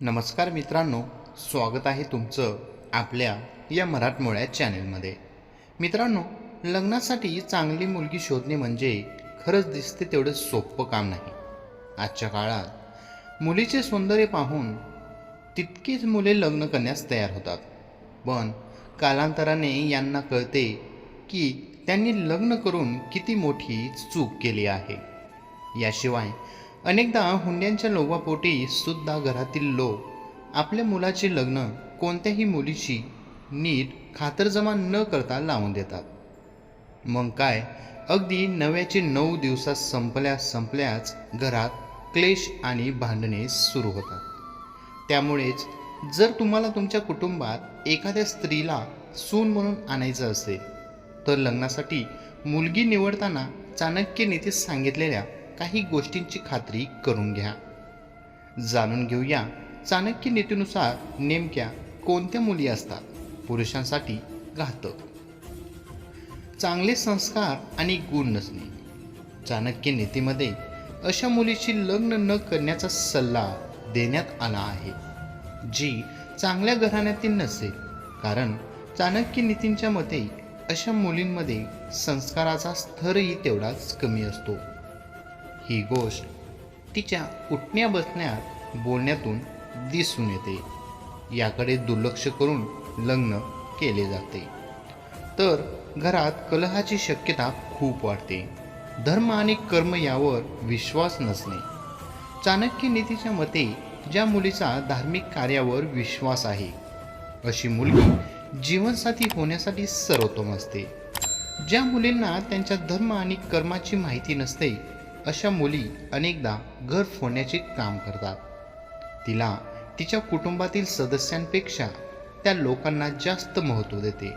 नमस्कार मित्रांनो स्वागत आहे तुमचं आपल्या या मराठमोळ्या चॅनेलमध्ये. मित्रांनो लग्नासाठी चांगली मुलगी शोधणे म्हणजे खरंच दिसते तेवढं सोपं काम नाही. आजच्या काळात मुलीचे सौंदर्य पाहून तितकीच मुले लग्न करण्यास तयार होतात. पण कालांतराने यांना कळते की त्यांनी लग्न करून किती मोठी चूक केली आहे. याशिवाय अनेकदा हुंड्यांच्या लोभापोटी सुद्धा घरातील लोक आपल्या मुलाचे लग्न कोणत्याही मुलीशी नीट खातरजमा न करता लावून देतात. मग काय? अगदी नव्याचे नऊ दिवसात संपल्या संपल्याच घरात क्लेश आणि भांडणे सुरू होतात. त्यामुळेच जर तुम्हाला तुमच्या कुटुंबात एखाद्या स्त्रीला सून म्हणून आणायचं असेल तर लग्नासाठी मुलगी निवडताना चाणक्य नीतीत सांगितलेल्या काही गोष्टींची खात्री करून घ्या. जाणून घेऊया चाणक्य नीतीनुसार नेमक्या कोणत्या मुली असतात पुरुषांसाठी घातक. चांगले संस्कार आणि गुण नसणे. चाणक्य नीतीमध्ये अशा मुलीशी लग्न न करण्याचा सल्ला देण्यात आला आहे जी चांगल्या घराण्यातील नसेल. कारण चाणक्य नीतींच्या मते अशा मुलींमध्ये संस्काराचा स्तरही तेवढाच कमी असतो. ही गोष्ट तिच्या उठण्या बसण्यात बोलण्यातून दिसून येते. याकडे दुर्लक्ष करून लग्न केले जाते. तर घरात कलहाची शक्यता खूप वाढते. धर्म आणि कर्म यावर विश्वास नसणे. चाणक्य नीतीच्या मते ज्या मुलीचा धार्मिक कार्यावर विश्वास आहे अशी मुलगी जीवनसाथी होण्यासाठी सर्वोत्तम असते. ज्या मुलींना त्यांच्या धर्म आणि कर्माची माहिती नसते अशा मुली अनेकदा घर फोडण्याचे काम करतात. तिला तिच्या कुटुंबातील सदस्यांपेक्षा त्या लोकांना जास्त महत्त्व देते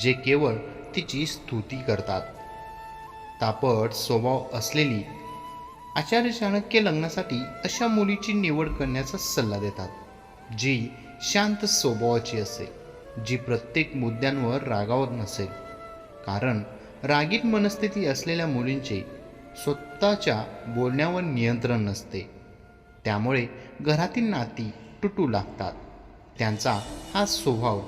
जे केवळ तिची स्तुती करतात. तापट स्वभाव असलेली आचार्य चाणक्य लग्नासाठी अशा मुलीची निवड करण्याचा सल्ला देतात जी शांत स्वभावाची असेल जी प्रत्येक मुद्द्यांवर रागावत नसेल. कारण रागीट मनस्थिती असलेल्या मुलींचे स्वतःच्या बोलण्यावर नियंत्रण नसते. त्यामुळे घरातील नाती तुटू लागतात. त्यांचा हा स्वभाव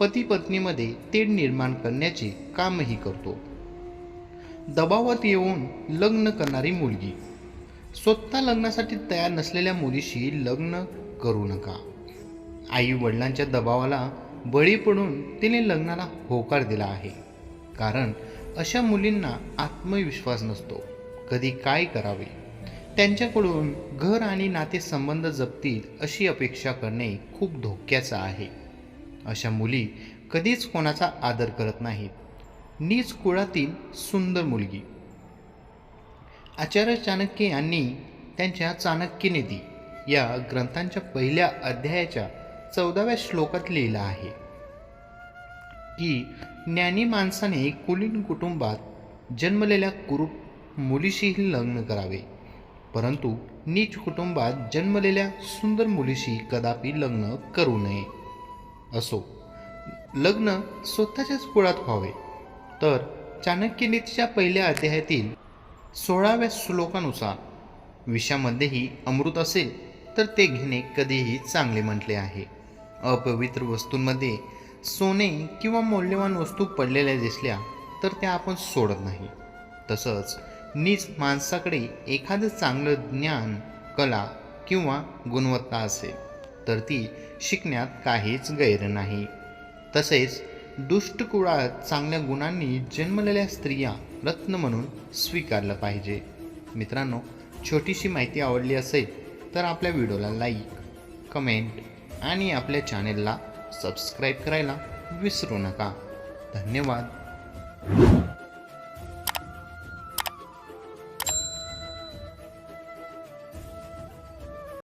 पती पत्नीमध्ये तेढ निर्माण करण्याचे कामही करतो. दबावात येऊन लग्न करणारी मुलगी. स्वतः लग्नासाठी तयार नसलेल्या मुलीशी लग्न करू नका. आई वडिलांच्या दबावाला बळी पडून तिने लग्नाला होकार दिला आहे. कारण अशा मुलींना आत्मविश्वास नसतो. कधी काय करावे? त्यांच्याकडून घर आणि नातेसंबंध जपतील अशी अपेक्षा करणे खूप धोक्याचं आहे. अशा मुली कधीच कोणाचा आदर करत नाहीत. नीच कुळातील सुंदर मुलगी. आचार्य चाणक्य यांनी त्यांच्या चाणक्य नीती या ग्रंथांच्या पहिल्या अध्यायाच्या चौदाव्या श्लोकात लिहिलं आहे. की ज्ञानी माणसाने कुलीन कुटुंबात जन्मलेल्या कुरूप मुलीशीही लग्न करावे. परंतु नीच कुटुंबात जन्मलेल्या सुंदर मुलीशी कदापि लग्न करू नये. असो लग्न स्वतःच्याच कुळात व्हावे. तर चाणक्यनीतीच्या पहिल्या अध्यायातील सोळाव्या श्लोकानुसार विषामध्येही अमृत असेल तर ते घेणे कधीही चांगले म्हटले आहे. अपवित्र वस्तूंमध्ये सोने किंवा मौल्यवान वस्तू पडलेल्या दिसल्या तर त्या आपण सोडत नाही. तसंच नीच माणसाकडे एखादं चांगलं ज्ञान कला किंवा गुणवत्ता असेल तर ती शिकण्यात काहीच गैर नाही. तसेच दुष्ट कुळात चांगल्या गुणांनी जन्मलेल्या स्त्रिया रत्न म्हणून स्वीकारलं पाहिजे. मित्रांनो छोटीशी माहिती आवडली असेल तर आपल्या व्हिडिओला लाईक कमेंट आणि आपल्या चॅनेलला सबस्क्राईब करायला विसरू नका. धन्यवाद.